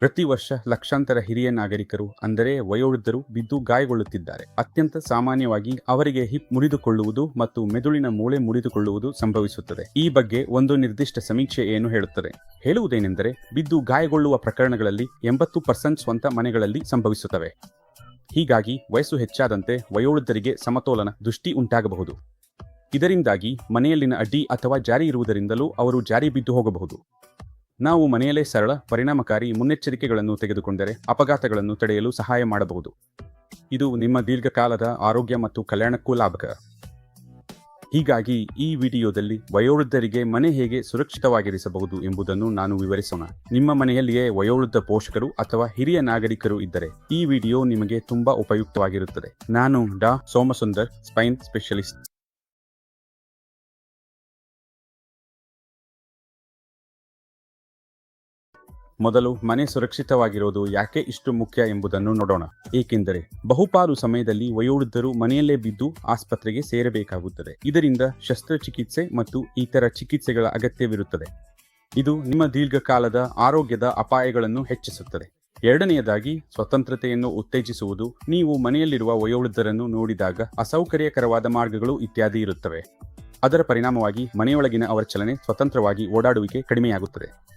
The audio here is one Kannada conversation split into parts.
ಪ್ರತಿ ವರ್ಷ ಲಕ್ಷಾಂತರ ಹಿರಿಯ ನಾಗರಿಕರು, ಅಂದರೆ ವಯೋವೃದ್ಧರು ಬಿದ್ದು ಗಾಯಗೊಳ್ಳುತ್ತಿದ್ದಾರೆ. ಅತ್ಯಂತ ಸಾಮಾನ್ಯವಾಗಿ ಅವರಿಗೆ ಹಿಪ್ ಮುರಿದುಕೊಳ್ಳುವುದು ಮತ್ತು ಮೆದುಳಿನ ಮೂಳೆ ಮುರಿದುಕೊಳ್ಳುವುದು ಸಂಭವಿಸುತ್ತದೆ. ಈ ಬಗ್ಗೆ ಒಂದು ನಿರ್ದಿಷ್ಟ ಸಮೀಕ್ಷೆ ಏನು ಹೇಳುತ್ತದೆ? ಹೇಳುವುದೇನೆಂದರೆ, ಬಿದ್ದು ಗಾಯಗೊಳ್ಳುವ ಪ್ರಕರಣಗಳಲ್ಲಿ ಎಂಬತ್ತು ಪರ್ಸೆಂಟ್ ಸ್ವಂತ ಮನೆಗಳಲ್ಲಿ ಸಂಭವಿಸುತ್ತವೆ. ಹೀಗಾಗಿ ವಯಸ್ಸು ಹೆಚ್ಚಾದಂತೆ ವಯೋವೃದ್ಧರಿಗೆ ಸಮತೋಲನ ದೃಷ್ಟಿ ಉಂಟಾಗಬಹುದು. ಇದರಿಂದಾಗಿ ಮನೆಯಲ್ಲಿನ ಅಡ್ಡಿ ಅಥವಾ ಜಾರಿ ಇರುವುದರಿಂದಲೂ ಅವರು ಜಾರಿ ಬಿದ್ದು ಹೋಗಬಹುದು. ನಾವು ಮನೆಯಲ್ಲೇ ಸರಳ, ಪರಿಣಾಮಕಾರಿ ಮುನ್ನೆಚ್ಚರಿಕೆಗಳನ್ನು ತೆಗೆದುಕೊಂಡರೆ ಅಪಘಾತಗಳನ್ನು ತಡೆಯಲು ಸಹಾಯ ಮಾಡಬಹುದು. ಇದು ನಿಮ್ಮ ದೀರ್ಘಕಾಲದ ಆರೋಗ್ಯ ಮತ್ತು ಕಲ್ಯಾಣಕ್ಕೂ ಲಾಭಕ. ಹೀಗಾಗಿ ಈ ವಿಡಿಯೋದಲ್ಲಿ ವಯೋವೃದ್ಧರಿಗೆ ಮನೆ ಹೇಗೆ ಸುರಕ್ಷಿತವಾಗಿರಿಸಬಹುದು ಎಂಬುದನ್ನು ನಾನು ವಿವರಿಸೋಣ. ನಿಮ್ಮ ಮನೆಯಲ್ಲಿಯೇ ವಯೋವೃದ್ಧ ಪೋಷಕರು ಅಥವಾ ಹಿರಿಯ ನಾಗರಿಕರು ಇದ್ದರೆ ಈ ವಿಡಿಯೋ ನಿಮಗೆ ತುಂಬಾ ಉಪಯುಕ್ತವಾಗಿರುತ್ತದೆ. ನಾನು ಡಾ. Somasundar, spine specialist. ಮೊದಲು ಮನೆ ಸುರಕ್ಷಿತವಾಗಿರೋದು ಯಾಕೆ ಇಷ್ಟು ಮುಖ್ಯ ಎಂಬುದನ್ನು ನೋಡೋಣ. ಏಕೆಂದರೆ ಬಹುಪಾಲು ಸಮಯದಲ್ಲಿ ವಯೋವೃದ್ಧರು ಮನೆಯಲ್ಲೇ ಬಿದ್ದು ಆಸ್ಪತ್ರೆಗೆ ಸೇರಬೇಕಾಗುತ್ತದೆ. ಇದರಿಂದ ಶಸ್ತ್ರಚಿಕಿತ್ಸೆ ಮತ್ತು ಇತರ ಚಿಕಿತ್ಸೆಗಳ ಅಗತ್ಯವಿರುತ್ತದೆ. ಇದು ನಿಮ್ಮ ದೀರ್ಘಕಾಲದ ಆರೋಗ್ಯದ ಅಪಾಯಗಳನ್ನು ಹೆಚ್ಚಿಸುತ್ತದೆ. ಎರಡನೆಯದಾಗಿ, ಸ್ವತಂತ್ರತೆಯನ್ನು ಉತ್ತೇಜಿಸುವುದು. ನೀವು ಮನೆಯಲ್ಲಿರುವ ವಯೋವೃದ್ಧರನ್ನು ನೋಡಿದಾಗ ಅಸೌಕರ್ಯಕರವಾದ ಮಾರ್ಗಗಳು ಇತ್ಯಾದಿ ಇರುತ್ತವೆ. ಅದರ ಪರಿಣಾಮವಾಗಿ ಮನೆಯೊಳಗಿನ ಅವರ ಚಲನೆ ಸ್ವತಂತ್ರವಾಗಿ ಓಡಾಡುವಿಕೆ ಕಡಿಮೆಯಾಗುತ್ತದೆ.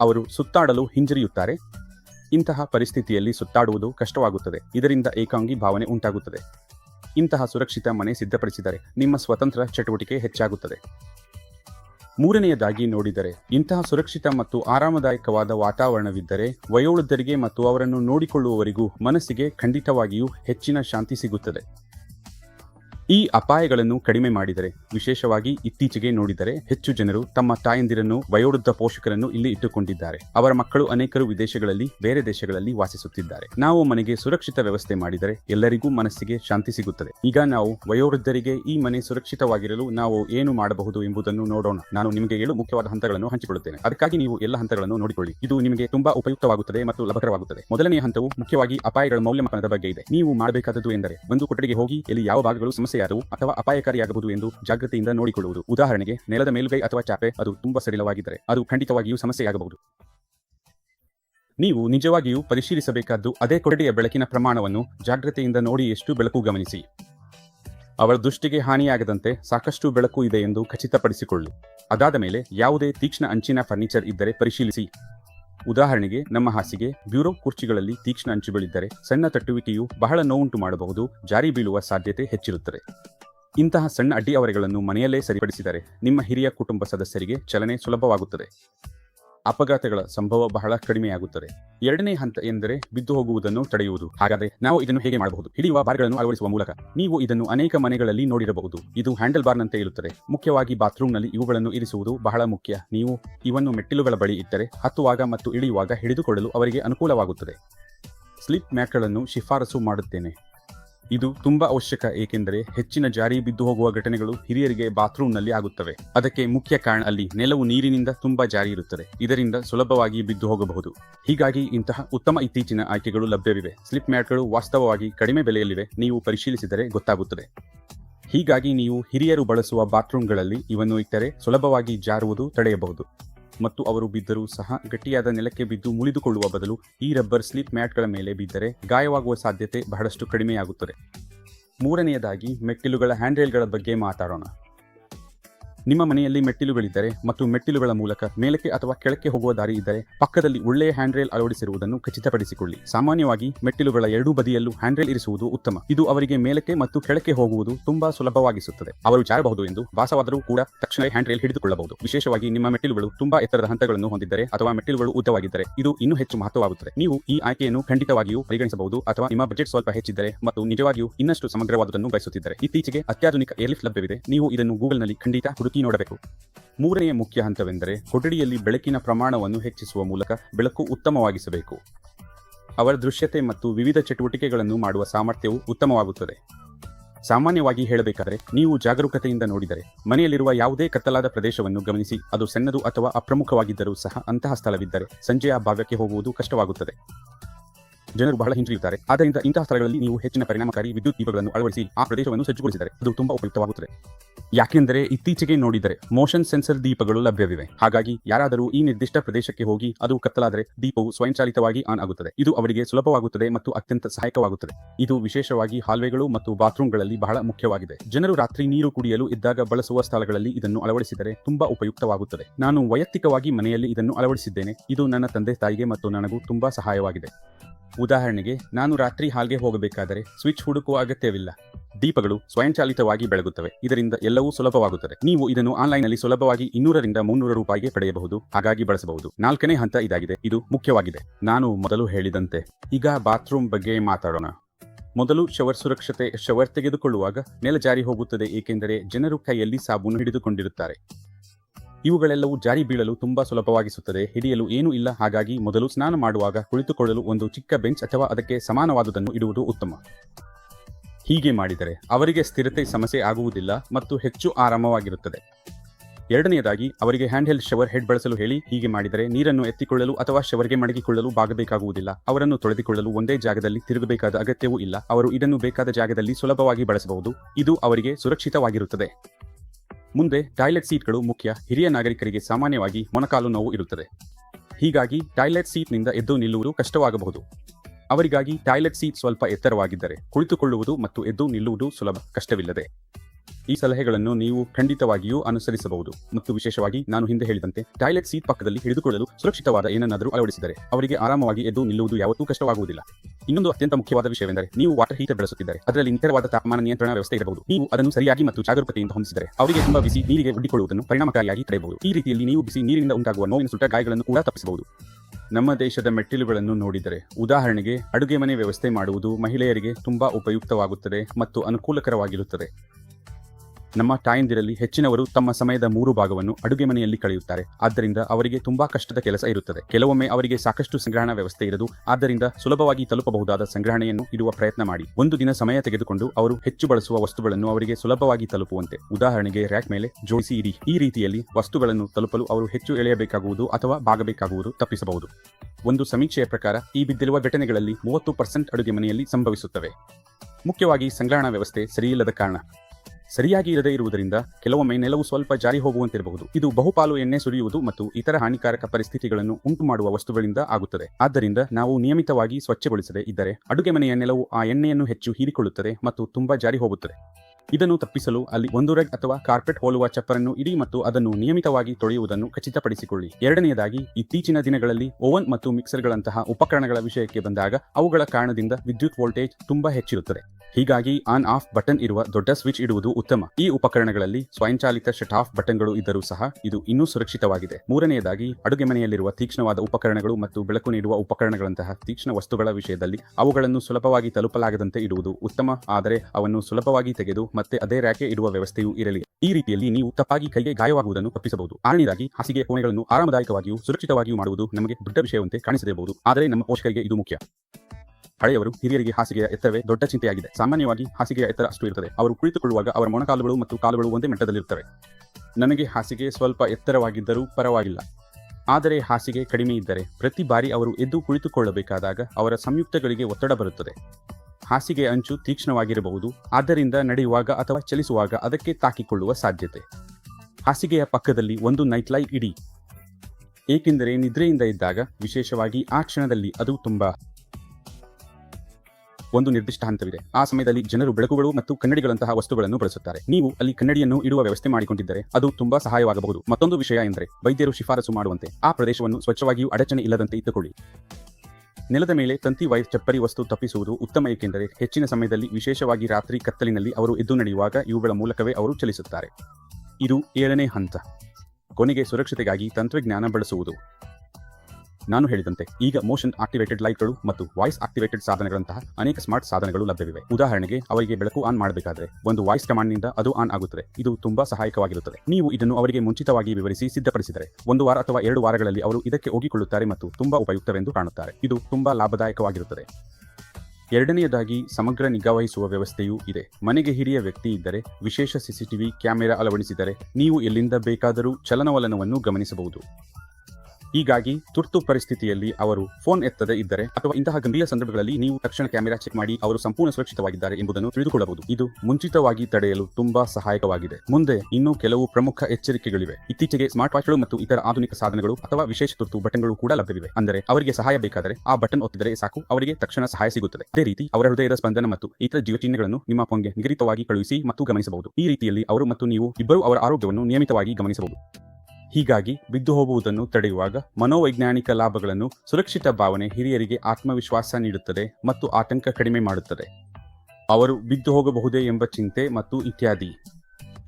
ಅವರು ಸುತ್ತಾಡಲು ಹಿಂಜರಿಯುತ್ತಾರೆ. ಇಂತಹ ಪರಿಸ್ಥಿತಿಯಲ್ಲಿ ಸುತ್ತಾಡುವುದು ಕಷ್ಟವಾಗುತ್ತದೆ. ಇದರಿಂದ ಏಕಾಂಗಿ ಭಾವನೆ ಉಂಟಾಗುತ್ತದೆ. ಇಂತಹ ಸುರಕ್ಷಿತ ಮನೆ ಸಿದ್ಧಪಡಿಸಿದರೆ ನಿಮ್ಮ ಸ್ವತಂತ್ರ ಚಟುವಟಿಕೆ ಹೆಚ್ಚಾಗುತ್ತದೆ. ಮೂರನೆಯದಾಗಿ ನೋಡಿದರೆ, ಇಂತಹ ಸುರಕ್ಷಿತ ಮತ್ತು ಆರಾಮದಾಯಕವಾದ ವಾತಾವರಣವಿದ್ದರೆ ವಯೋವೃದ್ಧರಿಗೆ ಮತ್ತು ಅವರನ್ನು ನೋಡಿಕೊಳ್ಳುವವರಿಗೂ ಮನಸ್ಸಿಗೆ ಖಂಡಿತವಾಗಿಯೂ ಹೆಚ್ಚಿನ ಶಾಂತಿ ಸಿಗುತ್ತದೆ. ಈ ಅಪಾಯಗಳನ್ನು ಕಡಿಮೆ ಮಾಡಿದರೆ, ವಿಶೇಷವಾಗಿ ಇತ್ತೀಚೆಗೆ ನೋಡಿದರೆ, ಹೆಚ್ಚು ಜನರು ತಮ್ಮ ತಾಯಂದಿರನ್ನು, ವಯೋವೃದ್ಧ ಪೋಷಕರನ್ನು ಇಲ್ಲಿ ಇಟ್ಟುಕೊಂಡಿದ್ದಾರೆ. ಅವರ ಮಕ್ಕಳು ಅನೇಕರು ವಿದೇಶಗಳಲ್ಲಿ, ಬೇರೆ ದೇಶಗಳಲ್ಲಿ ವಾಸಿಸುತ್ತಿದ್ದಾರೆ. ನಾವು ಮನೆಗೆ ಸುರಕ್ಷಿತ ವ್ಯವಸ್ಥೆ ಮಾಡಿದರೆ, ಎಲ್ಲರಿಗೂ ಮನಸ್ಸಿಗೆ ಶಾಂತಿ ಸಿಗುತ್ತದೆ. ಈಗ ನಾವು ವಯೋವೃದ್ಧರಿಗೆ ಈ ಮನೆ ಸುರಕ್ಷಿತವಾಗಿರಲು ನಾವು ಏನು ಮಾಡಬಹುದು ಎಂಬುದನ್ನು ನೋಡೋಣ. ನಾನು ನಿಮಗೆ ಏಳು ಮುಖ್ಯವಾದ ಹಂತಗಳನ್ನು ಹಂಚಿಕೊಳ್ಳುತ್ತೇನೆ. ಅದಕ್ಕಾಗಿ ನೀವು ಎಲ್ಲ ಹಂತಗಳನ್ನು ನೋಡಿಕೊಳ್ಳಿ. ಇದು ನಿಮಗೆ ತುಂಬಾ ಉಪಯುಕ್ತವಾಗುತ್ತದೆ ಮತ್ತು ಲಾಭಕರವಾಗುತ್ತದೆ ಮೊದಲನೆಯ ಹಂತವು ಮುಖ್ಯವಾಗಿ ಅಪಾಯಗಳ ಮೌಲ್ಯಮಾಪನದ ಬಗ್ಗೆ ಇದೆ. ನೀವು ಮಾಡಬೇಕಾದದ್ದು ಎಂದರೆ, ಒಂದು ಕೊಠಡಿಗೆ ಹೋಗಿ, ಎಲ್ಲಿ ಯಾವ ಭಾಗಗಳು ಸಮಸ್ಯೆಯಾದವು ಅಥವಾ ಅಪಾಯಕಾರಿಯಾಗಬಹುದು ಎಂದು ಜಾಗೃತಿಯಿಂದ ನೋಡಿಕೊಳ್ಳುವುದು. ಉದಾಹರಣೆಗೆ, ನೆಲದ ಮೇಲುಗೈ ಅಥವಾ ಚಾಪೆ, ಅದು ತುಂಬಾ ಸಡಿಲವಾಗಿದ್ದರೆ ಅದು ಖಂಡಿತವಾಗಿಯೂ ಸಮಸ್ಯೆಯಾಗಬಹುದು. ನೀವು ನಿಜವಾಗಿಯೂ ಪರಿಶೀಲಿಸಬೇಕಾದ್ದು ಅದೇ ಕೊಠಡಿಯ ಬೆಳಕಿನ ಪ್ರಮಾಣವನ್ನು ಜಾಗ್ರತೆಯಿಂದ ನೋಡಿ ಎಷ್ಟು ಬೆಳಕು ಗಮನಿಸಿ. ಅವರ ದೃಷ್ಟಿಗೆ ಹಾನಿಯಾಗದಂತೆ ಸಾಕಷ್ಟು ಬೆಳಕು ಇದೆ ಎಂದು ಖಚಿತಪಡಿಸಿಕೊಳ್ಳಿ. ಅದಾದ ಮೇಲೆ ಯಾವುದೇ ತೀಕ್ಷ್ಣ ಅಂಚಿನ ಫರ್ನಿಚರ್ ಇದ್ದರೆ ಪರಿಶೀಲಿಸಿ. ಉದಾಹರಣೆಗೆ, ನಮ್ಮ ಹಾಸಿಗೆ, ಬ್ಯೂರೋ ಕುರ್ಚಿಗಳಲ್ಲಿ ತೀಕ್ಷ್ಣ ಅಂಚುಗಳಿದ್ದರೆ ಸಣ್ಣ ತಟ್ಟುವಿಕೆಯು ಬಹಳ ನೋವುಂಟು ಮಾಡಬಹುದು, ಜಾರಿ ಬೀಳುವ ಸಾಧ್ಯತೆ ಹೆಚ್ಚಿರುತ್ತದೆ. ಇಂತಹ ಸಣ್ಣ ಅಡ್ಡಿ ಅವರೆಗಳನ್ನು ಮನೆಯಲ್ಲೇ ಸರಿಪಡಿಸಿದರೆ ನಿಮ್ಮ ಹಿರಿಯ ಕುಟುಂಬ ಸದಸ್ಯರಿಗೆ ಚಲನೆ ಸುಲಭವಾಗುತ್ತದೆ. ಅಪಘಾತಗಳ ಸಂಭವ ಬಹಳ ಕಡಿಮೆಯಾಗುತ್ತದೆ ಎರಡನೇ ಹಂತ ಎಂದರೆ ಬಿದ್ದು ಹೋಗುವುದನ್ನು ತಡೆಯುವುದು. ಹಾಗಾದರೆ ನಾವು ಇದನ್ನು ಹೇಗೆ ಮಾಡಬಹುದು? ಹಿಡಿಯುವ ಬಾರ್ಗಳನ್ನು ಅಳವಡಿಸುವ ಮೂಲಕ ನೀವು ಇದನ್ನು ಅನೇಕ ಮನೆಗಳಲ್ಲಿ ನೋಡಿರಬಹುದು. ಇದು ಹ್ಯಾಂಡಲ್ ಬಾರ್ನಂತೆ ಇರುತ್ತದೆ. ಮುಖ್ಯವಾಗಿ ಬಾತ್ರೂಮ್ನಲ್ಲಿ ಇವುಗಳನ್ನು ಇರಿಸುವುದು ಬಹಳ ಮುಖ್ಯ. ನೀವು ಇವನ್ನು ಮೆಟ್ಟಿಲುಗಳ ಬಳಿ ಇಟ್ಟರೆ ಹತ್ತುವಾಗ ಮತ್ತು ಇಳಿಯುವಾಗ ಹಿಡಿದುಕೊಳ್ಳಲು ಅವರಿಗೆ ಅನುಕೂಲವಾಗುತ್ತದೆ. ಸ್ಲಿಪ್ ಮ್ಯಾಟ್ಗಳನ್ನು ಶಿಫಾರಸು ಮಾಡುತ್ತೇನೆ. ಇದು ತುಂಬಾ ಅವಶ್ಯಕ, ಏಕೆಂದರೆ ಹೆಚ್ಚಿನ ಜಾರಿ ಬಿದ್ದು ಹೋಗುವ ಘಟನೆಗಳು ಹಿರಿಯರಿಗೆ ಬಾತ್ರೂಮ್ನಲ್ಲಿ ಆಗುತ್ತವೆ. ಅದಕ್ಕೆ ಮುಖ್ಯ ಕಾರಣ ಅಲ್ಲಿ ನೆಲವು ನೀರಿನಿಂದ ತುಂಬಾ ಜಾರಿ ಇರುತ್ತದೆ. ಇದರಿಂದ ಸುಲಭವಾಗಿ ಬಿದ್ದು ಹೋಗಬಹುದು. ಹೀಗಾಗಿ ಇಂತಹ ಉತ್ತಮ ಇತ್ತೀಚಿನ ಆಯ್ಕೆಗಳು ಲಭ್ಯವಿವೆ. ಸ್ಲಿಪ್ ಮ್ಯಾಟ್ಗಳು ವಾಸ್ತವವಾಗಿ ಕಡಿಮೆ ಬೆಲೆಯಲ್ಲಿವೆ. ನೀವು ಪರಿಶೀಲಿಸಿದರೆ ಗೊತ್ತಾಗುತ್ತದೆ. ಹೀಗಾಗಿ ನೀವು ಹಿರಿಯರು ಬಳಸುವ ಬಾತ್ರೂಮ್ಗಳಲ್ಲಿ ಇವನ್ನು ಇಟ್ಟರೆ ಸುಲಭವಾಗಿ ಜಾರುವುದು ತಡೆಯಬಹುದು. ಮತ್ತು ಅವರು ಬಿದ್ದರೂ ಸಹ ಗಟ್ಟಿಯಾದ ನೆಲಕ್ಕೆ ಬಿದ್ದು ಮುಳಿದುಕೊಳ್ಳುವ ಬದಲು ಈ ರಬ್ಬರ್ ಸ್ಲೀಪ್ ಮ್ಯಾಟ್ಗಳ ಮೇಲೆ ಬಿದ್ದರೆ ಗಾಯವಾಗುವ ಸಾಧ್ಯತೆ ಬಹಳಷ್ಟು ಕಡಿಮೆಯಾಗುತ್ತದೆ. ಮೂರನೆಯದಾಗಿ ಮೆಟ್ಟಿಲುಗಳ ಹ್ಯಾಂಡ್ರೇಲ್ಗಳ ಬಗ್ಗೆ ಮಾತಾಡೋಣ. ನಿಮ್ಮ ಮನೆಯಲ್ಲಿ ಮೆಟ್ಟಿಲುಗಳಿದ್ದರೆ ಮತ್ತು ಮೆಟ್ಟಿಲುಗಳ ಮೂಲಕ ಮೇಲಕ್ಕೆ ಅಥವಾ ಕೆಳಕ್ಕೆ ಹೋಗುವ ದಾರಿ ಇದ್ದರೆ ಪಕ್ಕದಲ್ಲಿ ಒಳ್ಳೆಯ ಹ್ಯಾಂಡ್ರೈಲ್ ಅಳವಡಿಸಿರುವುದನ್ನು ಖಚಿತಪಡಿಸಿಕೊಳ್ಳಿ. ಸಾಮಾನ್ಯವಾಗಿ ಮೆಟ್ಟಿಲುಗಳ ಎರಡೂ ಬದಿಯಲ್ಲೂ ಹ್ಯಾಂಡ್ರೈಲ್ ಇರಿಸುವುದು ಉತ್ತಮ. ಇದು ಅವರಿಗೆ ಮೇಲಕ್ಕೆ ಮತ್ತು ಕೆಳಕ್ಕೆ ಹೋಗುವುದು ತುಂಬಾ ಸುಲಭವಾಗಿಸುತ್ತದೆ. ಅವರು ಜಾರಬಹುದು ಎಂದು ಭಾಸವಾದರೂ ಕೂಡ ತಕ್ಷಣ ಹ್ಯಾಂಡ್ರೈಲ್ ಹಿಡಿದುಕೊಳ್ಳಬಹುದು. ವಿಶೇಷವಾಗಿ ನಿಮ್ಮ ಮೆಟ್ಟಿಲುಗಳು ತುಂಬಾ ಎತ್ತರದ ಹಂತಗಳನ್ನು ಹೊಂದಿದ್ದರೆ ಅಥವಾ ಮೆಟ್ಟಿಲುಗಳು ಉದ್ದವಾಗಿದ್ದರೆ ಇದು ಇನ್ನೂ ಹೆಚ್ಚು ಮಹತ್ವವಾಗುತ್ತದೆ. ನೀವು ಈ ಆಯ್ಕೆಯನ್ನು ಖಂಡಿತವಾಗಿಯೂ ಪರಿಗಣಿಸಬಹುದು ಅಥವಾ ನಿಮ್ಮ ಬಜೆಟ್ ಸ್ವಲ್ಪ ಹೆಚ್ಚಿದ್ದರೆ ಮತ್ತು ನಿಜವಾಗಿಯೂ ಇನ್ನಷ್ಟು ಸಮಗ್ರವಾದದನ್ನು ಬಯಸುತ್ತಿದ್ದರೆ. ಇತ್ತೀಚೆಗೆ ಅತ್ಯಾಧುನಿಕ ಏರ್ಲಿಫ್ಟ್ ಲಭ್ಯವಿದೆ. ನೀವು ಇದನ್ನು ಗೂಗಲ್ನಲ್ಲಿ ಖಂಡಿತ ಹುಡುಕಿ ನೋಡಬೇಕು. ಮೂರನೆಯ ಮುಖ್ಯ ಹಂತವೆಂದರೆ ಕೊಠಡಿಯಲ್ಲಿ ಬೆಳಕಿನ ಪ್ರಮಾಣವನ್ನು ಹೆಚ್ಚಿಸುವ ಮೂಲಕ ಬೆಳಕು ಉತ್ತಮವಾಗಿಸಬೇಕು. ಅವರ ದೃಶ್ಯತೆ ಮತ್ತು ವಿವಿಧ ಚಟುವಟಿಕೆಗಳನ್ನು ಮಾಡುವ ಸಾಮರ್ಥ್ಯವು ಉತ್ತಮವಾಗುತ್ತದೆ. ಸಾಮಾನ್ಯವಾಗಿ ಹೇಳಬೇಕಾದರೆ, ನೀವು ಜಾಗರೂಕತೆಯಿಂದ ನೋಡಿದರೆ, ಮನೆಯಲ್ಲಿರುವ ಯಾವುದೇ ಕತ್ತಲಾದ ಪ್ರದೇಶವನ್ನು ಗಮನಿಸಿ, ಅದು ಸಣ್ಣದು ಅಥವಾ ಅಪ್ರಮುಖವಾಗಿದ್ದರೂ ಸಹ ಅಂತಹ ಸ್ಥಳವಿದ್ದರೆ ಸಂಜೆಯ ಭಾಗಕ್ಕೆ ಹೋಗುವುದು ಕಷ್ಟವಾಗುತ್ತದೆ. ಜನರು ಬಹಳ ಹಿಂಜರಿಯುತ್ತಾರೆ. ಆದ್ದರಿಂದ ಇಂತಹ ಸ್ಥಳಗಳಲ್ಲಿ ನೀವು ಹೆಚ್ಚಿನ ಪರಿಣಾಮಕಾರಿ ವಿದ್ಯುತ್ ದೀಪಗಳನ್ನು ಅಳವಡಿಸಿ ಆ ಪ್ರದೇಶವನ್ನು ಸಜ್ಜುಗೊಳಿಸಿದರೆ ಅದು ತುಂಬಾ ಉಪಯುಕ್ತವಾಗುತ್ತದೆ. ಯಾಕೆಂದರೆ ಇತ್ತೀಚೆಗೆ ನೋಡಿದರೆ ಮೋಷನ್ ಸೆನ್ಸರ್ ದೀಪಗಳು ಲಭ್ಯವಿವೆ. ಹಾಗಾಗಿ ಯಾರಾದರೂ ಈ ನಿರ್ದಿಷ್ಟ ಪ್ರದೇಶಕ್ಕೆ ಹೋಗಿ ಅದು ಕತ್ತಲಾದರೆ ದೀಪವು ಸ್ವಯಂಚಾಲಿತವಾಗಿ ಆನ್ ಆಗುತ್ತದೆ. ಇದು ಅವರಿಗೆ ಸುಲಭವಾಗುತ್ತದೆ ಮತ್ತು ಅತ್ಯಂತ ಸಹಾಯಕವಾಗುತ್ತದೆ. ಇದು ವಿಶೇಷವಾಗಿ ಹಾಲ್ವೆಗಳು ಮತ್ತು ಬಾತ್ರೂಮ್ಗಳಲ್ಲಿ ಬಹಳ ಮುಖ್ಯವಾಗಿದೆ. ಜನರು ರಾತ್ರಿ ನೀರು ಕುಡಿಯಲು ಇದ್ದಾಗ ಬಳಸುವ ಸ್ಥಳಗಳಲ್ಲಿ ಇದನ್ನು ಅಳವಡಿಸಿದರೆ ತುಂಬಾ ಉಪಯುಕ್ತವಾಗುತ್ತದೆ. ನಾನು ವೈಯಕ್ತಿಕವಾಗಿ ಮನೆಯಲ್ಲಿ ಇದನ್ನು ಅಳವಡಿಸಿದ್ದೇನೆ. ಇದು ನನ್ನ ತಂದೆ ತಾಯಿಗೆ ಮತ್ತು ನನಗೂ ತುಂಬಾ ಸಹಾಯವಾಗಿದೆ. ಉದಾಹರಣೆಗೆ, ನಾನು ರಾತ್ರಿ ಹಾಲ್ಗೆ ಹೋಗಬೇಕಾದರೆ ಸ್ವಿಚ್ ಹುಡುಕುವ ಅಗತ್ಯವಿಲ್ಲ. ದೀಪಗಳು ಸ್ವಯಂಚಾಲಿತವಾಗಿ ಬೆಳಗುತ್ತವೆ. ಇದರಿಂದ ಎಲ್ಲವೂ ಸುಲಭವಾಗುತ್ತದೆ. ನೀವು ಇದನ್ನು ಆನ್ಲೈನ್ನಲ್ಲಿ ಸುಲಭವಾಗಿ ಇನ್ನೂರರಿಂದ ಮುನ್ನೂರು ರೂಪಾಯಿಗೆ ಪಡೆಯಬಹುದು. ಹಾಗಾಗಿ ಬಳಸಬಹುದು. ನಾಲ್ಕನೇ ಹಂತ ಇದಾಗಿದೆ. ಇದು ಮುಖ್ಯವಾಗಿದೆ. ನಾನು ಮೊದಲು ಹೇಳಿದಂತೆ, ಈಗ ಬಾತ್ರೂಮ್ ಬಗ್ಗೆ ಮಾತಾಡೋಣ. ಮೊದಲು ಶವರ್ ಸುರಕ್ಷತೆ, ಶವರ್ ತೆಗೆದುಕೊಳ್ಳುವಾಗ ನೆಲ ಜಾರಿ ಹೋಗುತ್ತದೆ, ಏಕೆಂದರೆ ಜನರು ಕೈಯಲ್ಲಿ ಸಾಬೂನು ಹಿಡಿದುಕೊಂಡಿರುತ್ತಾರೆ. ಇವುಗಳೆಲ್ಲವೂ ಜಾರಿ ಬೀಳಲು ತುಂಬಾ ಸುಲಭವಾಗಿಸುತ್ತದೆ. ಹಿಡಿಯಲು ಏನೂ ಇಲ್ಲ. ಹಾಗಾಗಿ ಮೊದಲು ಸ್ನಾನ ಮಾಡುವಾಗ ಕುಳಿತುಕೊಳ್ಳಲು ಒಂದು ಚಿಕ್ಕ ಬೆಂಚ್ ಅಥವಾ ಅದಕ್ಕೆ ಸಮಾನವಾದುದನ್ನು ಇಡುವುದು ಉತ್ತಮ. ಹೀಗೆ ಮಾಡಿದರೆ ಅವರಿಗೆ ಸ್ಥಿರತೆ ಸಮಸ್ಯೆ ಆಗುವುದಿಲ್ಲ ಮತ್ತು ಹೆಚ್ಚು ಆರಾಮವಾಗಿರುತ್ತದೆ. ಎರಡನೆಯದಾಗಿ, ಅವರಿಗೆ ಹ್ಯಾಂಡ್ ಹೆಲ್ಡ್ ಶವರ್ ಹೆಡ್ ಬಳಸಲು ಹೇಳಿ. ಹೀಗೆ ಮಾಡಿದರೆ ನೀರನ್ನು ಎತ್ತಿಕೊಳ್ಳಲು ಅಥವಾ ಶವರ್ಗೆ ಮಡಗಿಕೊಳ್ಳಲು ಬಾಗಬೇಕಾಗುವುದಿಲ್ಲ. ಅವರನ್ನು ತೊಳೆದುಕೊಳ್ಳಲು ಒಂದೇ ಜಾಗದಲ್ಲಿ ತಿರುಗಬೇಕಾದ ಅಗತ್ಯವೂ ಇಲ್ಲ. ಅವರು ಇದನ್ನು ಬೇಕಾದ ಜಾಗದಲ್ಲಿ ಸುಲಭವಾಗಿ ಬಳಸಬಹುದು. ಇದು ಅವರಿಗೆ ಸುರಕ್ಷಿತವಾಗಿರುತ್ತದೆ. ಮುಂದೆ ಟಾಯ್ಲೆಟ್ ಸೀಟ್ಗಳು ಮುಖ್ಯ ಹಿರಿಯ ನಾಗರಿಕರಿಗೆ ಸಾಮಾನ್ಯವಾಗಿ ಮೊಣಕಾಲು ನೋವು ಇರುತ್ತದೆ. ಹೀಗಾಗಿ ಟಾಯ್ಲೆಟ್ ಸೀಟ್ನಿಂದ ಎದ್ದು ನಿಲ್ಲುವುದು ಕಷ್ಟವಾಗಬಹುದು. ಅವರಿಗಾಗಿ ಟಾಯ್ಲೆಟ್ ಸೀಟ್ ಸ್ವಲ್ಪ ಎತ್ತರವಾಗಿದ್ದರೆ ಕುಳಿತುಕೊಳ್ಳುವುದು ಮತ್ತು ಎದ್ದು ನಿಲ್ಲುವುದು ಸುಲಭ, ಕಷ್ಟವಿಲ್ಲದೆ. ಈ ಸಲಹೆಗಳನ್ನು ನೀವು ಖಂಡಿತವಾಗಿಯೂ ಅನುಸರಿಸಬಹುದು. ಮತ್ತು ವಿಶೇಷವಾಗಿ ನಾನು ಹಿಂದೆ ಹೇಳಿದಂತೆ, ಟಾಯ್ಲೆಟ್ ಸೀಟ್ ಪಕ್ಕದಲ್ಲಿ ಹಿಡಿದುಕೊಳ್ಳಲು ಸುರಕ್ಷಿತವಾದ ಏನನ್ನಾದರೂ ಅಳವಡಿಸಿದರೆ, ಅವರಿಗೆ ಆರಾಮವಾಗಿ ಎದ್ದು ನಿಲ್ಲುವುದು ಯಾವತ್ತೂ ಕಷ್ಟವಾಗುವುದಿಲ್ಲ. ಇನ್ನೊಂದು ಅತ್ಯಂತ ಮುಖ್ಯವಾದ ವಿಷಯವೆಂದರೆ, ನೀವು ವಾಟರ್ ಹೀಟರ್ ಬಳಸುತ್ತಿದ್ದರೆ, ಅದರಲ್ಲಿ ನಿಖರವಾದ ತಾಪಮಾನ ನಿಯಂತ್ರಣ ವ್ಯವಸ್ಥೆ ಇರಬಹುದು. ನೀವು ಅದನ್ನು ಸರಿಯಾಗಿ ಮತ್ತು ಜಾಗರೂಕತೆಯಿಂದ ಹೊಂದಿಸಿದರೆ, ಅವರಿಗೆ ತುಂಬಾ ಬಿಸಿ ನೀರಿಗೆ ಒಡ್ಡಿಕೊಳ್ಳುವುದನ್ನು ಪರಿಣಾಮಕಾರಿಯಾಗಿ ತಡೆಯಬಹುದು. ಈ ರೀತಿಯಲ್ಲಿ ನೀವು ಬಿಸಿ ನೀರಿನಿಂದ ಉಂಟಾಗುವ ನೋವಿನ ಸುಟ್ಟ ಗಾಯಗಳನ್ನು ಕೂಡ ತಪ್ಪಿಸಬಹುದು. ನಮ್ಮ ದೇಶದ ಮೆಟ್ಟಿಲುಗಳನ್ನು ನೋಡಿದರೆ, ಉದಾಹರಣೆಗೆ, ಅಡುಗೆ ಮನೆ ವ್ಯವಸ್ಥೆ ಮಾಡುವುದು ಮಹಿಳೆಯರಿಗೆ ತುಂಬಾ ಉಪಯುಕ್ತವಾಗುತ್ತದೆ ಮತ್ತು ಅನುಕೂಲಕರವಾಗಿರುತ್ತದೆ. ನಮ್ಮ ತಾಯಂದಿರಲ್ಲಿ ಹೆಚ್ಚಿನವರು ತಮ್ಮ ಸಮಯದ ಮೂರು ಭಾಗವನ್ನು ಅಡುಗೆ ಮನೆಯಲ್ಲಿ ಕಳೆಯುತ್ತಾರೆ. ಆದ್ದರಿಂದ ಅವರಿಗೆ ತುಂಬಾ ಕಷ್ಟದ ಕೆಲಸ ಇರುತ್ತದೆ. ಕೆಲವೊಮ್ಮೆ ಅವರಿಗೆ ಸಾಕಷ್ಟು ಸಂಗ್ರಹಣಾ ವ್ಯವಸ್ಥೆ ಇರದು, ಆದ್ದರಿಂದ ಸುಲಭವಾಗಿ ತಲುಪಬಹುದಾದ ಸಂಗ್ರಹಣೆಯನ್ನು ಇಡುವ ಪ್ರಯತ್ನ ಮಾಡಿ. ಒಂದು ದಿನ ಸಮಯ ತೆಗೆದುಕೊಂಡು ಅವರು ಹೆಚ್ಚು ಬಳಸುವ ವಸ್ತುಗಳನ್ನು ಅವರಿಗೆ ಸುಲಭವಾಗಿ ತಲುಪುವಂತೆ. ಉದಾಹರಣೆಗೆ ರ್ಯಾಕ್ ಮೇಲೆ ಜೋಡಿಸಿ ಇಡಿ. ಈ ರೀತಿಯಲ್ಲಿ ವಸ್ತುಗಳನ್ನು ತಲುಪಲು ಅವರು ಹೆಚ್ಚು ಎಳೆಯಬೇಕಾಗುವುದು ಅಥವಾ ಬಾಗಬೇಕಾಗುವುದು ತಪ್ಪಿಸಬಹುದು. ಒಂದು ಸಮೀಕ್ಷೆಯ ಪ್ರಕಾರ, ಈ ಬಿದ್ದಿರುವ ಘಟನೆಗಳಲ್ಲಿ ಮೂವತ್ತು ಪರ್ಸೆಂಟ್ ಅಡುಗೆ ಮನೆಯಲ್ಲಿ ಸಂಭವಿಸುತ್ತವೆ. ಮುಖ್ಯವಾಗಿ ಸಂಗ್ರಹಣಾ ವ್ಯವಸ್ಥೆ ಸರಿಯಿಲ್ಲದ ಕಾರಣ. ಸರಿಯಾಗಿ ಇರದೇ ಇರುವುದರಿಂದ ಕೆಲವೊಮ್ಮೆ ನೆಲವು ಸ್ವಲ್ಪ ಜಾರಿ ಹೋಗುವಂತಿರಬಹುದು. ಇದು ಬಹುಪಾಲು ಎಣ್ಣೆ ಸುರಿಯುವುದು ಮತ್ತು ಇತರ ಹಾನಿಕಾರಕ ಪರಿಸ್ಥಿತಿಗಳನ್ನು ಉಂಟು ಮಾಡುವ ವಸ್ತುಗಳಿಂದ ಆಗುತ್ತದೆ. ಆದ್ದರಿಂದ ನಾವು ನಿಯಮಿತವಾಗಿ ಸ್ವಚ್ಛಗೊಳಿಸದೆ ಇದ್ದರೆ ಅಡುಗೆ ಮನೆಯ ನೆಲವು ಆ ಎಣ್ಣೆಯನ್ನು ಹೆಚ್ಚು ಹೀರಿಕೊಳ್ಳುತ್ತದೆ ಮತ್ತು ತುಂಬಾ ಜಾರಿ ಹೋಗುತ್ತದೆ. ಇದನ್ನು ತಪ್ಪಿಸಲು ಅಲ್ಲಿ ಒಂದು ರಗ್ ಅಥವಾ ಕಾರ್ಪೆಟ್ ಹೋಲುವ ಚಪ್ಪರನ್ನು ಇಡಿ ಮತ್ತು ಅದನ್ನು ನಿಯಮಿತವಾಗಿ ತೊಳೆಯುವುದನ್ನು ಖಚಿತಪಡಿಸಿಕೊಳ್ಳಿ. ಎರಡನೆಯದಾಗಿ, ಇತ್ತೀಚಿನ ದಿನಗಳಲ್ಲಿ ಓವನ್ ಮತ್ತು ಮಿಕ್ಸರ್ಗಳಂತಹ ಉಪಕರಣಗಳ ವಿಷಯಕ್ಕೆ ಬಂದಾಗ ಅವುಗಳ ಕಾರಣದಿಂದ ವಿದ್ಯುತ್ ವೋಲ್ಟೇಜ್ ತುಂಬಾ ಹೆಚ್ಚಿರುತ್ತದೆ. ಹೀಗಾಗಿ, ಆನ್ ಆಫ್ ಬಟನ್ ಇರುವ ದೊಡ್ಡ ಸ್ವಿಚ್ ಇಡುವುದು ಉತ್ತಮ. ಈ ಉಪಕರಣಗಳಲ್ಲಿ ಸ್ವಯಂಚಾಲಿತ ಶಟ್ ಆಫ್ ಬಟನ್ಗಳು ಇದ್ದರೂ ಸಹ ಇದು ಇನ್ನೂ ಸುರಕ್ಷಿತವಾಗಿದೆ. ಮೂರನೆಯದಾಗಿ, ಅಡುಗೆ ಮನೆಯಲ್ಲಿರುವ ತೀಕ್ಷ್ಣವಾದ ಉಪಕರಣಗಳು ಮತ್ತು ಬೆಳಕು ನೀಡುವ ಉಪಕರಣಗಳಂತಹ ತೀಕ್ಷ್ಣ ವಸ್ತುಗಳ ವಿಷಯದಲ್ಲಿ ಅವುಗಳನ್ನು ಸುಲಭವಾಗಿ ತಲುಪಲಾಗದಂತೆ ಇಡುವುದು ಉತ್ತಮ, ಆದರೆ ಅವನ್ನು ಸುಲಭವಾಗಿ ತೆಗೆದು ಮತ್ತೆ ಅದೇ ರ್ಯಾಕೆ ಇಡುವ ವ್ಯವಸ್ಥೆಯೂ ಇರಲಿ. ಈ ರೀತಿಯಲ್ಲಿ ನೀವು ತಪ್ಪಾಗಿ ಕೈಗೆ ಗಾಯವಾಗುವುದನ್ನು ತಪ್ಪಿಸಬಹುದು. ಆರನೇದಾಗಿ ಹಾಸಿಗೆ ಕೋಣೆಗಳನ್ನು ಆರಾಮದಾಯಕವಾಗಿಯೂ ಸುರಕ್ಷಿತವಾಗಿಯೂ ಮಾಡುವುದು ನಮಗೆ ದೊಡ್ಡ ವಿಷಯವಂತೆ ಕಾಣಿಸದಿರಬಹುದು. ಆದರೆ ನಮ್ಮ ಪೋಷಕರಿಗೆ ಇದು ಮುಖ್ಯ. ಹಳೆಯವರು ಹಿರಿಯರಿಗೆ ಹಾಸಿಗೆಯ ಎತ್ತರವೇ ದೊಡ್ಡ ಚಿಂತೆಯಾಗಿದೆ. ಸಾಮಾನ್ಯವಾಗಿ ಹಾಸಿಗೆಯ ಎತ್ತರ ಅಷ್ಟು ಇರುತ್ತದೆ. ಅವರು ಕುಳಿತುಕೊಳ್ಳುವಾಗ ಅವರ ಮೊಣಕಾಲುಗಳು ಮತ್ತು ಕಾಲುಗಳು ಒಂದೇ ಮಟ್ಟದಲ್ಲಿರುತ್ತವೆ. ನನಗೆ ಹಾಸಿಗೆ ಸ್ವಲ್ಪ ಎತ್ತರವಾಗಿದ್ದರೂ ಪರವಾಗಿಲ್ಲ. ಆದರೆ ಹಾಸಿಗೆ ಕಡಿಮೆ ಇದ್ದರೆ ಪ್ರತಿ ಬಾರಿ ಅವರು ಎದ್ದು ಕುಳಿತುಕೊಳ್ಳಬೇಕಾದಾಗ ಅವರ ಸಂಯುಕ್ತಗಳಿಗೆ ಒತ್ತಡ ಬರುತ್ತದೆ. ಹಾಸಿಗೆ ಅಂಚು ತೀಕ್ಷ್ಣವಾಗಿರಬಹುದು. ಆದ್ದರಿಂದ ನಡೆಯುವಾಗ ಅಥವಾ ಚಲಿಸುವಾಗ ಅದಕ್ಕೆ ತಾಕಿಕೊಳ್ಳುವ ಸಾಧ್ಯತೆ. ಹಾಸಿಗೆಯ ಪಕ್ಕದಲ್ಲಿ ಒಂದು ನೈಟ್ ಲೈಟ್ ಇಡಿ. ಏಕೆಂದರೆ ನಿದ್ರೆಯಿಂದ ಇದ್ದಾಗ ವಿಶೇಷವಾಗಿ ಆ ಕ್ಷಣದಲ್ಲಿ ಅದು ತುಂಬಾ ಒಂದು ನಿರ್ದಿಷ್ಟ ಹಂತವಿದೆ. ಆ ಸಮಯದಲ್ಲಿ ಜನರು ಬೆಳಕುಗಳು ಮತ್ತು ಕನ್ನಡಿಗಳಂತಹ ವಸ್ತುಗಳನ್ನು ಬಳಸುತ್ತಾರೆ. ನೀವು ಅಲ್ಲಿ ಕನ್ನಡಿಯನ್ನು ಇಡುವ ವ್ಯವಸ್ಥೆ ಮಾಡಿಕೊಂಡಿದ್ದರೆ ಅದು ತುಂಬಾ ಸಹಾಯವಾಗಬಹುದು. ಮತ್ತೊಂದು ವಿಷಯ ಎಂದರೆ, ವೈದ್ಯರು ಶಿಫಾರಸು ಮಾಡುವಂತೆ ಆ ಪ್ರದೇಶವನ್ನು ಸ್ವಚ್ಛವಾಗಿಯೂ ಅಡಚಣೆ ಇಲ್ಲದಂತೆ ಇಟ್ಟುಕೊಳ್ಳಿ. ನೆಲದ ಮೇಲೆ ತಂತಿ ವೈರ್ ಚಪ್ಪರಿ ವಸ್ತು ತಪ್ಪಿಸುವುದು ಉತ್ತಮ, ಏಕೆಂದರೆ ಹೆಚ್ಚಿನ ಸಮಯದಲ್ಲಿ, ವಿಶೇಷವಾಗಿ ರಾತ್ರಿ ಕತ್ತಲಿನಲ್ಲಿ ಅವರು ಎದ್ದು ನಡೆಯುವಾಗ ಇವುಗಳ ಮೂಲಕವೇ ಅವರು ಚಲಿಸುತ್ತಾರೆ. ಇದು ಏಳನೇ ಹಂತ. ಕೊನೆಗೆ ಸುರಕ್ಷತೆಗಾಗಿ ತಂತ್ರಜ್ಞಾನ ಬಳಸುವುದು. ನಾನು ಹೇಳಿದಂತೆ, ಈಗ ಮೋಷನ್ ಆಕ್ಟಿವೇಟೆಡ್ ಲೈಟ್ಗಳು ಮತ್ತು ವಾಯ್ಸ್ ಆಕ್ಟಿವೇಟೆಡ್ ಸಾಧನಗಳಂತಹ ಅನೇಕ ಸ್ಮಾರ್ಟ್ ಸಾಧನಗಳು ಲಭ್ಯವಿವೆ. ಉದಾಹರಣೆಗೆ, ಅವರಿಗೆ ಬೆಳಕು ಆನ್ ಮಾಡಬೇಕಾದರೆ, ಒಂದು ವಾಯ್ಸ್ ಕಮಾಂಡ್ನಿಂದ ಅದು ಆನ್ ಆಗುತ್ತದೆ. ಇದು ತುಂಬಾ ಸಹಾಯಕವಾಗಿರುತ್ತದೆ. ನೀವು ಇದನ್ನು ಅವರಿಗೆ ಮುಂಚಿತವಾಗಿ ವಿವರಿಸಿ ಸಿದ್ಧಪಡಿಸಿದರೆ, ಒಂದು ವಾರ ಅಥವಾ ಎರಡು ವಾರಗಳಲ್ಲಿ ಅವರು ಇದಕ್ಕೆ ಹೋಗಿಕೊಳ್ಳುತ್ತಾರೆ ಮತ್ತು ತುಂಬಾ ಉಪಯುಕ್ತವೆಂದು ಕಾಣುತ್ತಾರೆ. ಇದು ತುಂಬಾ ಲಾಭದಾಯಕವಾಗಿರುತ್ತದೆ. ಎರಡನೆಯದಾಗಿ, ಸಮಗ್ರ ನಿಗಾವಹಿಸುವ ವ್ಯವಸ್ಥೆಯೂ ಇದೆ. ಮನೆಗೆ ಹಿರಿಯ ವ್ಯಕ್ತಿ ಇದ್ದರೆ, ವಿಶೇಷ ಸಿಸಿಟಿವಿ ಕ್ಯಾಮೆರಾ ಅಳವಡಿಸಿದರೆ, ನೀವು ಎಲ್ಲಿಂದ ಬೇಕಾದರೂ ಚಲನವಲನವನ್ನು ಗಮನಿಸಬಹುದು. ಹೀಗಾಗಿ ತುರ್ತು ಪರಿಸ್ಥಿತಿಯಲ್ಲಿ ಅವರು ಫೋನ್ ಎತ್ತದೇ ಇದ್ದರೆ ಅಥವಾ ಇಂತಹ ಗಂಭೀರ ಸಂದರ್ಭಗಳಲ್ಲಿ ನೀವು ತಕ್ಷಣ ಕ್ಯಾಮೆರಾ ಚೆಕ್ ಮಾಡಿ ಅವರು ಸಂಪೂರ್ಣ ಸುರಕ್ಷಿತವಾಗಿದ್ದಾರೆ ಎಂಬುದನ್ನು ತಿಳಿದುಕೊಳ್ಳಬಹುದು. ಇದು ಮುಂಚಿತವಾಗಿ ತಡೆಯಲು ತುಂಬಾ ಸಹಾಯಕವಾಗಿದೆ. ಮುಂದೆ ಇನ್ನೂ ಕೆಲವು ಪ್ರಮುಖ ಎಚ್ಚರಿಕೆಗಳಿವೆ. ಇತ್ತೀಚೆಗೆ ಸ್ಮಾರ್ಟ್ ವಾಚ್ಗಳು ಮತ್ತು ಇತರ ಆಧುನಿಕ ಸಾಧನಗಳು ಅಥವಾ ವಿಶೇಷ ತುರ್ತು ಬಟನ್ಗಳು ಕೂಡ ಲಭ್ಯವಿವೆ. ಅಂದರೆ ಅವರಿಗೆ ಸಹಾಯ ಬೇಕಾದರೆ ಆ ಬಟನ್ ಒತ್ತಿದರೆ ಸಾಕು, ಅವರಿಗೆ ತಕ್ಷಣ ಸಹಾಯ ಸಿಗುತ್ತದೆ. ಅದೇ ರೀತಿ ಅವರ ಹೃದಯದ ಸ್ಪಂದನ ಮತ್ತು ಇತರ ಜೀವಚಿಹ್ನೆಗಳನ್ನು ನಿಮ್ಮ ಫೋನ್ಗೆ ನಿಗದಿತವಾಗಿ ಕಳುಹಿಸಿ ಮತ್ತು ಗಮನಿಸಬಹುದು ಈ ರೀತಿಯಲ್ಲಿ ಅವರು ಮತ್ತು ನೀವು ಇಬ್ಬರು ಅವರ ಆರೋಗ್ಯವನ್ನು ನಿಯಮಿತವಾಗಿ ಗಮನಿಸಬಹುದು ಹೀಗಾಗಿ ಬಿದ್ದು ಹೋಗುವುದನ್ನು ತಡೆಯುವಾಗ ಮನೋವೈಜ್ಞಾನಿಕ ಲಾಭಗಳನ್ನು ಸುರಕ್ಷಿತ ಭಾವನೆ ಹಿರಿಯರಿಗೆ ಆತ್ಮವಿಶ್ವಾಸ ನೀಡುತ್ತದೆ ಮತ್ತು ಆತಂಕ ಕಡಿಮೆ ಮಾಡುತ್ತದೆ. ಅವರು ಬಿದ್ದು ಹೋಗಬಹುದೇ ಎಂಬ ಚಿಂತೆ ಮತ್ತು ಇತ್ಯಾದಿ.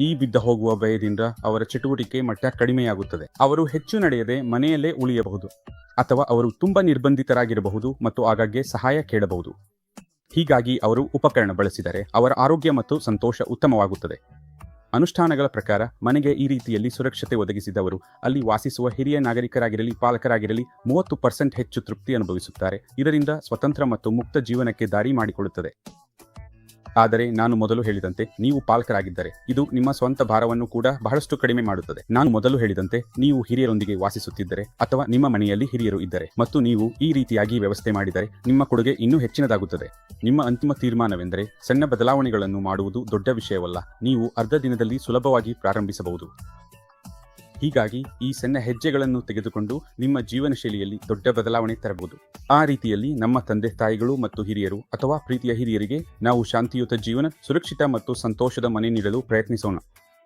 ಈ ಬಿದ್ದ ಹೋಗುವ ಭಯದಿಂದ ಅವರ ಚಟುವಟಿಕೆ ಮಟ್ಟ ಕಡಿಮೆಯಾಗುತ್ತದೆ. ಅವರು ಹೆಚ್ಚು ನಡೆಯದೆ ಮನೆಯಲ್ಲೇ ಉಳಿಯಬಹುದು ಅಥವಾ ಅವರು ತುಂಬಾ ನಿರ್ಬಂಧಿತರಾಗಿರಬಹುದು ಮತ್ತು ಆಗಾಗ್ಗೆ ಸಹಾಯ ಕೇಳಬಹುದು. ಹೀಗಾಗಿ ಅವರು ಉಪಕರಣ ಬಳಸಿದರೆ ಅವರ ಆರೋಗ್ಯ ಮತ್ತು ಸಂತೋಷ ಉತ್ತಮವಾಗುತ್ತದೆ. ಅನುಷ್ಠಾನಗಳ ಪ್ರಕಾರ ಮನೆಗೆ ಈ ರೀತಿಯಲ್ಲಿ ಸುರಕ್ಷತೆ ಒದಗಿಸಿದವರು. ಅಲ್ಲಿ ವಾಸಿಸುವ ಹಿರಿಯ ನಾಗರಿಕರಾಗಿರಲಿ, ಪಾಲಕರಾಗಿರಲಿ ಮೂವತ್ತು ಪರ್ಸೆಂಟ್ ಹೆಚ್ಚು ತೃಪ್ತಿ ಅನುಭವಿಸುತ್ತಾರೆ. ಇದರಿಂದ ಸ್ವತಂತ್ರ ಮತ್ತು ಮುಕ್ತ ಜೀವನಕ್ಕೆ ದಾರಿ ಮಾಡಿಕೊಡುತ್ತದೆ ಆದರೆ ನಾನು ಮೊದಲು ಹೇಳಿದಂತೆ ನೀವು ಪಾಲಕರಾಗಿದ್ದರೆ ಇದು ನಿಮ್ಮ ಸ್ವಂತ ಭಾರವನ್ನು ಕೂಡ ಬಹಳಷ್ಟು ಕಡಿಮೆ ಮಾಡುತ್ತದೆ. ನಾನು ಮೊದಲು ಹೇಳಿದಂತೆ ನೀವು ಹಿರಿಯರೊಂದಿಗೆ ವಾಸಿಸುತ್ತಿದ್ದರೆ ಅಥವಾ ನಿಮ್ಮ ಮನೆಯಲ್ಲಿ ಹಿರಿಯರು ಇದ್ದರೆ ಮತ್ತು ನೀವು ಈ ರೀತಿಯಾಗಿ ವ್ಯವಸ್ಥೆ ಮಾಡಿದರೆ ನಿಮ್ಮ ಕೊಡುಗೆ ಇನ್ನೂ ಹೆಚ್ಚಿನದಾಗುತ್ತದೆ. ನಿಮ್ಮ ಅಂತಿಮ ತೀರ್ಮಾನವೆಂದರೆ ಸಣ್ಣ ಬದಲಾವಣೆಗಳನ್ನು ಮಾಡುವುದು ದೊಡ್ಡ ವಿಷಯವಲ್ಲ. ನೀವು ಅರ್ಧ ದಿನದಲ್ಲಿ ಸುಲಭವಾಗಿ ಪ್ರಾರಂಭಿಸಬಹುದು. ಹೀಗಾಗಿ ಈ ಸಣ್ಣ ಹೆಜ್ಜೆಗಳನ್ನು ತೆಗೆದುಕೊಂಡು ನಿಮ್ಮ ಜೀವನ ಶೈಲಿಯಲ್ಲಿ ದೊಡ್ಡ ಬದಲಾವಣೆ ತರಬಹುದು. ಆ ರೀತಿಯಲ್ಲಿ ನಮ್ಮ ತಂದೆ ತಾಯಿಗಳು ಮತ್ತು ಹಿರಿಯರು ಅಥವಾ ಪ್ರೀತಿಯ ಹಿರಿಯರಿಗೆ ನಾವು ಶಾಂತಿಯುತ ಜೀವನ, ಸುರಕ್ಷಿತ ಮತ್ತು ಸಂತೋಷದ ಮನೆ ನೀಡಲು ಪ್ರಯತ್ನಿಸೋಣ.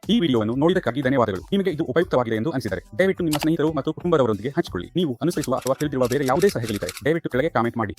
ಈ ವಿಡಿಯೋವನ್ನು ನೋಡಿದಕ್ಕಾಗಿ ಧನ್ಯವಾದಗಳು. ನಿಮಗೆ ಇದು ಉಪಯುಕ್ತವಾಗಿದೆ ಎಂದು ಅನಿಸಿದರೆ ದಯವಿಟ್ಟು ನಿಮ್ಮ ಸ್ನೇಹಿತರು ಮತ್ತು ಕುಟುಂಬದವರೊಂದಿಗೆ ಹಂಚಿಕೊಳ್ಳಿ. ನೀವು ಅನುಸರಿಸುವ ಅಥವಾ ತಿಳಿದಿರುವ ಬೇರೆ ಯಾವುದೇ ಸಲಹೆಗಳಿದ್ದರೆ ದಯವಿಟ್ಟು ಕೆಳಗೆ ಕಾಮೆಂಟ್ ಮಾಡಿ.